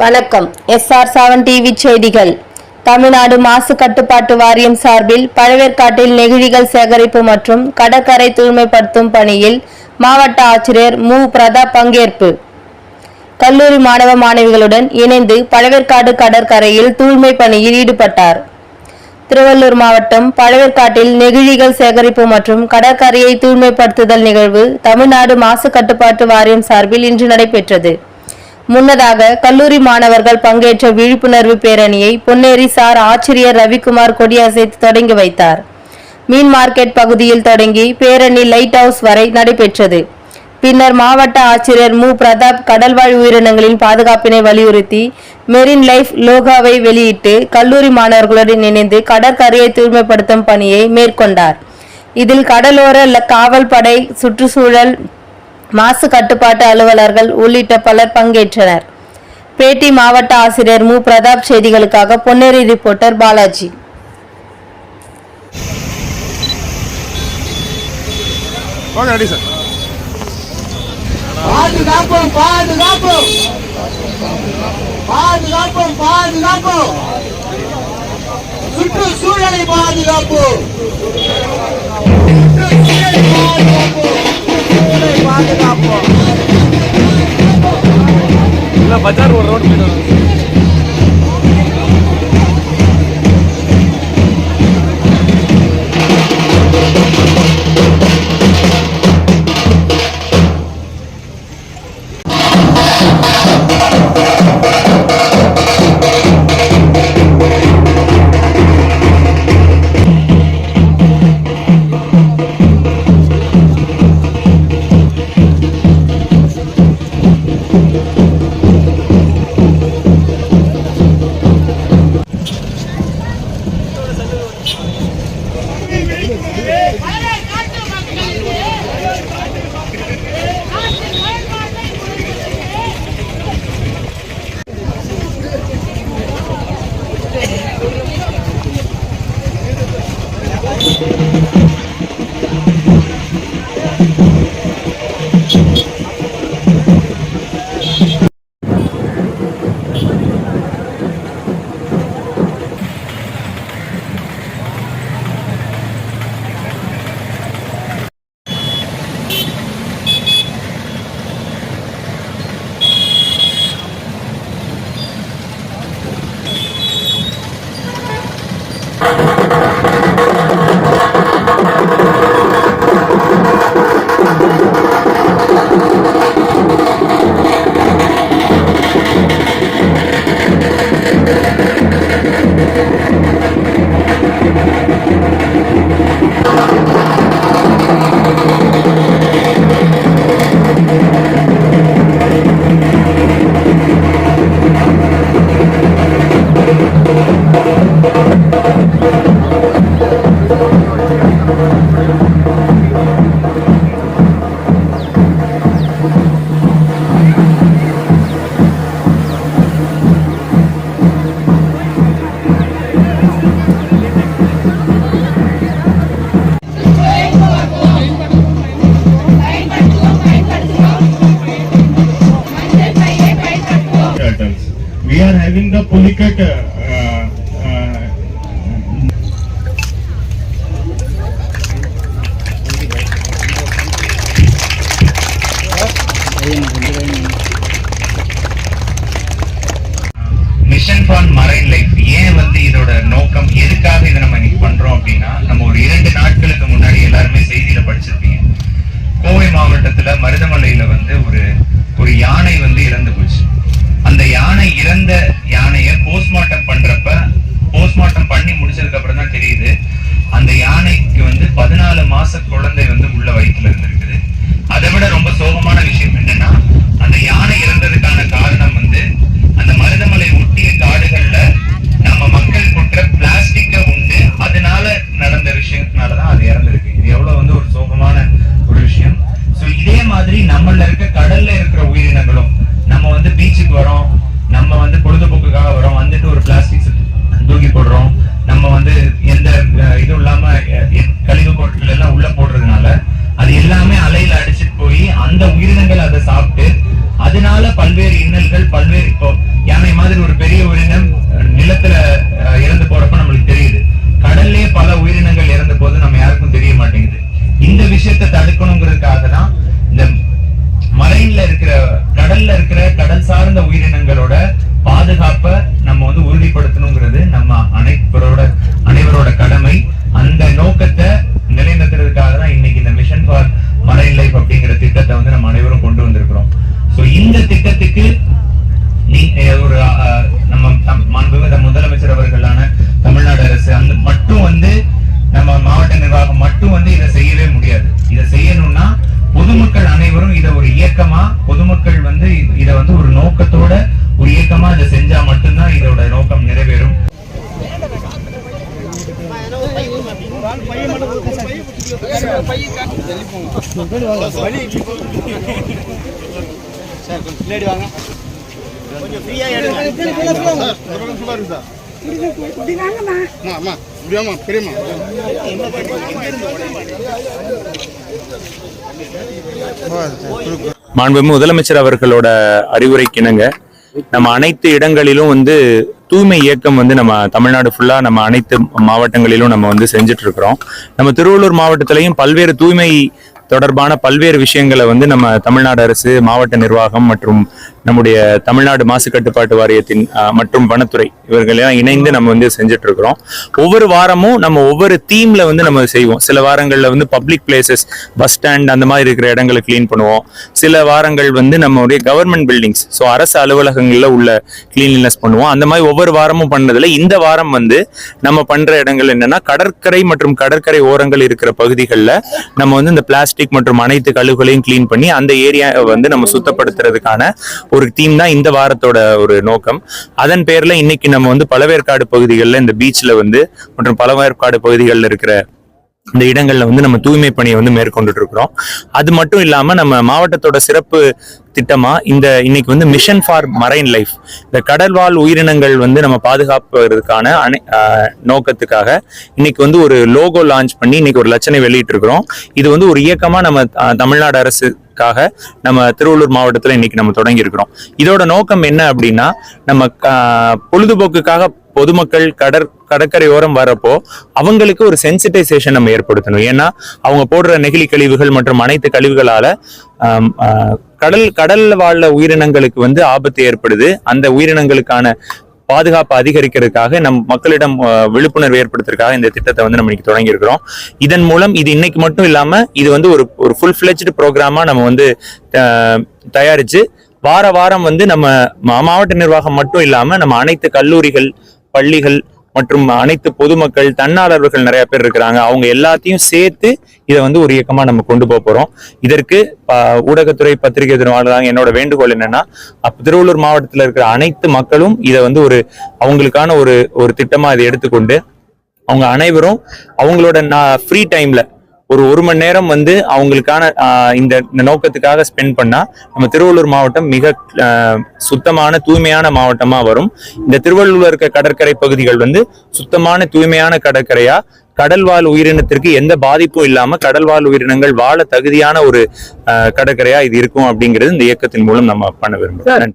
வணக்கம். SR seven TV செய்திகள். தமிழ்நாடு மாசு கட்டுப்பாட்டு வாரியம் சார்பில் பழவேற்காட்டில் நெகிழிகள் சேகரிப்பு மற்றும் கடற்கரை தூய்மைப்படுத்தும் பணியில் மாவட்ட ஆட்சியர் மு. பிரதாப் பங்கேற்பு. கல்லூரி மாணவ மாணவிகளுடன் இணைந்து பழவேற்காடு கடற்கரையில் தூய்மை பணியில் ஈடுபட்டார். திருவள்ளூர் மாவட்டம் பழவேற்காட்டில் நெகிழிகள் சேகரிப்பு மற்றும் கடற்கரையை தூய்மைப்படுத்துதல் நிகழ்வு தமிழ்நாடு மாசு கட்டுப்பாட்டு வாரியம் சார்பில் இன்று நடைபெற்றது. முன்னதாக கல்லூரி மாணவர்கள் பங்கேற்ற விழிப்புணர்வு பேரணியை பொன்னேரி சார் ஆசிரியர் ரவிக்குமார் கொடியசைத்து தொடங்கி வைத்தார். மீன் மார்க்கெட் பகுதியில் தொடங்கி பேரணி லைட் ஹவுஸ் வரை நடைபெற்றது. பின்னர் மாவட்ட ஆட்சியர் மு. பிரதாப் கடல்வாழ் உயிரினங்களின் பாதுகாப்பினை வலியுறுத்தி மெரின் லைஃப் லோகாவை வெளியிட்டு கல்லூரி மாணவர்களுடன் இணைந்து கடற்கரையை தூய்மைப்படுத்தும் பணியை மேற்கொண்டார். இதில் கடலோர காவல்படை காவல் படை சுற்றுச்சூழல் மாசு கட்டுப்பாட்டு அலுவலர்கள் உள்ளிட்ட பலர் பங்கேற்றனர். பேட்டி மாவட்ட ஆசிரியர் மு. பிரதாப் செய்திகளுக்காக பொன்னேரி ரிப்போர்ட்டர் பாலாஜி. பாதுகாப்போம் பாதுகாப்போம். பாதுகாப்போம் பாதுகாப்போம். சுற்றுச்சூழலை பாதுகாப்போம். சுற்றுச்சூழலை பாதுகாப்போம். பாதுகாப்போம். இல்லை பஜார் ஒரு ரோடு போயிட்டு We are having the polycat uh, uh, mission for marine life ஏன் வந்து இதோட நோக்கம் எதுக்காக இதை நம்ம இன்னைக்கு பண்றோம் அப்படின்னா நம்ம ஒரு இரண்டு நாட்களுக்கு முன்னாடி எல்லாருமே செய்தியில படிச்சிருப்பீங்க. கோவை மாவட்டத்துல மருதமலையில வந்து ஒரு ஒரு யானை வந்து இறந்து போச்சு. அந்த யானை இறந்த யானைய போஸ்ட்மார்ட்டம் பண்றப்ப போஸ்ட்மார்ட்டம் பண்ணி முடிச்சதுக்கு அப்புறம் தான் தெரியுது அந்த யானைக்கு வந்து பதினாலு மாச குழந்தை வந்து உள்ள வயிற்றுல இருந்திருக்குது. அதை விட ரொம்ப சோகமான விஷயம் என்னன்னா அந்த யானை இறந்ததுக்கான காரணம் வந்து அந்த மருதமலை ஒட்டிய காடுகள்ல நம்ம மக்கள் கொட்டுற பிளாஸ்டிக்க உண்டு அதனால நடந்த விஷயத்தினாலதான் அது இறந்திருக்கு இது எவ்வளவு வந்து ஒரு சோகமான ஒரு விஷயம் சோ இதே மாதிரி நம்மள இருக்க கடல்ல இருக்கிற உயிரினங்களும் நம்ம வந்து பீச்சுக்கு வரோம் நம்ம வந்து பொழுதுபோக்குக்காக வரோம். வந்துட்டு ஒரு பிளாஸ்டிக் தூக்கி போடுறோம். நம்ம வந்து எந்த இதுவும் இல்லாம கழிவு பொருட்கள் எல்லாம் உள்ள போடுறதுனால அது எல்லாமே அலையில அடிச்சுட்டு போய் அந்த உயிரினங்கள் அதை சாப்பிட்டு அதனால பல்வேறு இன்னல்கள் பல்வேறு இப்போ யானை மாதிரி ஒரு பெரிய உயிரினம் நிலத்துல இறந்து போறப்ப நம்மளுக்கு தெரியுது. கடல்லே பல உயிரினங்கள் இறந்த போது நம்ம யாருக்கும் தெரிய மாட்டேங்குது. இந்த விஷயத்தை தடுக்கணுங்கிறதுக்காக தான் மரைன்ல இருக்கிற கடல்ல இருக்கிற கடல் சார்ந்த உயிரினங்களோட பாதுகாப்பை நம்ம வந்து உறுதிப்படுத்தணுங்கிறது நம்ம அனைவரோட அனைவரோட கடமை. அந்த நோக்கத்தை நிலைநிறுத்துறதுக்காக தான் இன்னைக்கு இந்த மிஷன் ஃபார் இயக்கமா பொதுமக்கள் வந்து இதை வந்து ஒரு நோக்கத்தோட ஒரு இயக்கமா இதை செஞ்சா மட்டும்தான் இதோட நோக்கம் நிறைவேறும். அம்மா மாண்பு முதலமைச்சர் அவர்களோட அறிவுரைக்கிணங்க. நம்ம அனைத்து இடங்களிலும் வந்து தூய்மை இயக்கம் வந்து நம்ம தமிழ்நாடு ஃபுல்லா நம்ம அனைத்து மாவட்டங்களிலும் நம்ம வந்து செஞ்சுட்டு இருக்கிறோம் நம்ம திருவள்ளூர் மாவட்டத்திலையும் பல்வேறு தூய்மை தொடர்பான பல்வேறு விஷயங்களை வந்து நம்ம தமிழ்நாடு அரசு மாவட்ட நிர்வாகம் மற்றும் நம்முடைய தமிழ்நாடு மாசு கட்டுப்பாட்டு வாரியத்தின் மற்றும் வனத்துறை இவர்களெல்லாம் இணைந்து நம்ம வந்து செஞ்சுட்டு இருக்கிறோம் ஒவ்வொரு வாரமும் நம்ம ஒவ்வொரு தீம்ல வந்து நம்ம செய்வோம். சில வாரங்கள்ல வந்து பப்ளிக் பிளேசஸ் பஸ் ஸ்டாண்ட் அந்த மாதிரி இருக்கிற இடங்களை க்ளீன் பண்ணுவோம். சில வாரங்கள் வந்து நம்மளுடைய கவர்மெண்ட் பில்டிங்ஸ் ஸோ அரசு அலுவலகங்கள்ல உள்ள கிளீன்லினஸ் பண்ணுவோம். அந்த மாதிரி ஒவ்வொரு வாரமும் பண்ணதுல இந்த வாரம் வந்து நம்ம பண்ற இடங்கள் என்னன்னா கடற்கரை மற்றும் கடற்கரை ஓரங்கள் இருக்கிற பகுதிகளில் நம்ம வந்து இந்த பிளாஸ்டிக் மற்றும் அனைத்து கழிவுகளையும் கிளீன் பண்ணி அந்த ஏரியாவை வந்து நம்ம சுத்தப்படுத்துறதுக்கான ஒரு தீம் தான் இந்த வாரத்தோட ஒரு நோக்கம். அதன் பேர்ல இன்னைக்கு நம்ம வந்து பழவேற்காடு பகுதிகளில் இந்த பீச்ல வந்து மற்றும் பழவேற்காடு பகுதிகளில் இருக்கிற இந்த இடங்கள்ல வந்து நம்ம தூய்மை பணியை வந்து மேற்கொண்டுட்டு இருக்கிறோம் அது மட்டும் இல்லாம நம்ம மாவட்டத்தோட சிறப்பு திட்டமா இந்த இன்னைக்கு வந்து மிஷன் ஃபார் மரைன் லைஃப் இந்த கடல்வாழ் உயிரினங்கள் வந்து நம்ம பாதுகாப்பதற்கான அனை நோக்கத்துக்காக இன்னைக்கு வந்து ஒரு லோகோ லான்ச் பண்ணி இன்னைக்கு ஒரு லட்சணை வெளியிட்டு இருக்கிறோம் இது வந்து ஒரு இயக்கமா நம்ம தமிழ்நாடு தமிழ்நாடு அரசுக்காக நம்ம திருவள்ளூர் மாவட்டத்தில் இன்னைக்கு நம்ம தொடங்கி இருக்கிறோம் இதோட நோக்கம் என்ன அப்படின்னா நம்ம பொழுதுபோக்குக்காக பொதுமக்கள் கடற் கடற்கரையோரம் வரப்போ அவங்களுக்கு ஒரு சென்சிட்டைசேஷன் நம்ம ஏற்படுத்தணும். ஏன்னா அவங்க போடுற நெகிழி கழிவுகள் மற்றும் அனைத்து கழிவுகளால கடல் கடல்ல வாழ உயிரினங்களுக்கு வந்து ஆபத்து ஏற்படுது. அந்த உயிரினங்களுக்கான பாதுகாப்பு அதிகரிக்கிறதுக்காக நம் மக்களிடம் விழிப்புணர்வு ஏற்படுத்துறதுக்காக இந்த திட்டத்தை வந்து நம்ம இன்னைக்கு தொடங்கி இருக்கிறோம் இதன் மூலம் இது இன்னைக்கு மட்டும் இல்லாம இது வந்து ஒரு ஒரு ஃபுல் ஃபிளெஜ்டு ப்ரோக்ராமா நம்ம வந்து தயாரிச்சு வார வாரம் வந்து நம்ம மா- மாவட்ட நிர்வாகம் மட்டும் இல்லாம நம்ம அனைத்து கல்லூரிகள் பள்ளிகள் மற்றும் அனைத்து பொதுமக்கள் தன்னாளர்கள் நிறைய பேர் இருக்கிறாங்க. அவங்க எல்லாத்தையும் சேர்த்து இதை வந்து ஒரு இயக்கமாக நம்ம கொண்டு போக போகிறோம் இதற்கு ஊடகத்துறை பத்திரிகை துறை என்னோட வேண்டுகோள் என்னன்னா திருவள்ளூர் மாவட்டத்தில் இருக்கிற அனைத்து மக்களும் இதை வந்து ஒரு அவங்களுக்கான ஒரு ஒரு திட்டமாக இதை எடுத்துக்கொண்டு அவங்க அனைவரும் அவங்களோட நான் ஃப்ரீ டைம்ல ஒரு ஒரு மணி நேரம் வந்து அவங்களுக்கான இந்த இந்த நோக்கத்துக்காக ஸ்பெண்ட் பண்ணா நம்ம திருவள்ளூர் மாவட்டம் மிக சுத்தமான தூய்மையான மாவட்டமா வரும். இந்த திருவள்ளூர்ல இருக்க கடற்கரை பகுதிகள் வந்து சுத்தமான தூய்மையான கடற்கரையா? கடல்வாழ் உயிரினத்திற்கு எந்த பாதிப்பும் இல்லாம கடல்வாழ் உயிரினங்கள் வாழ தகுதியான ஒரு கடற்கரையா இது இருக்கும் அப்படிங்கிறது இந்த இயக்கத்தின் மூலம் நம்ம பண்ண விரும்புறோம். நன்றி.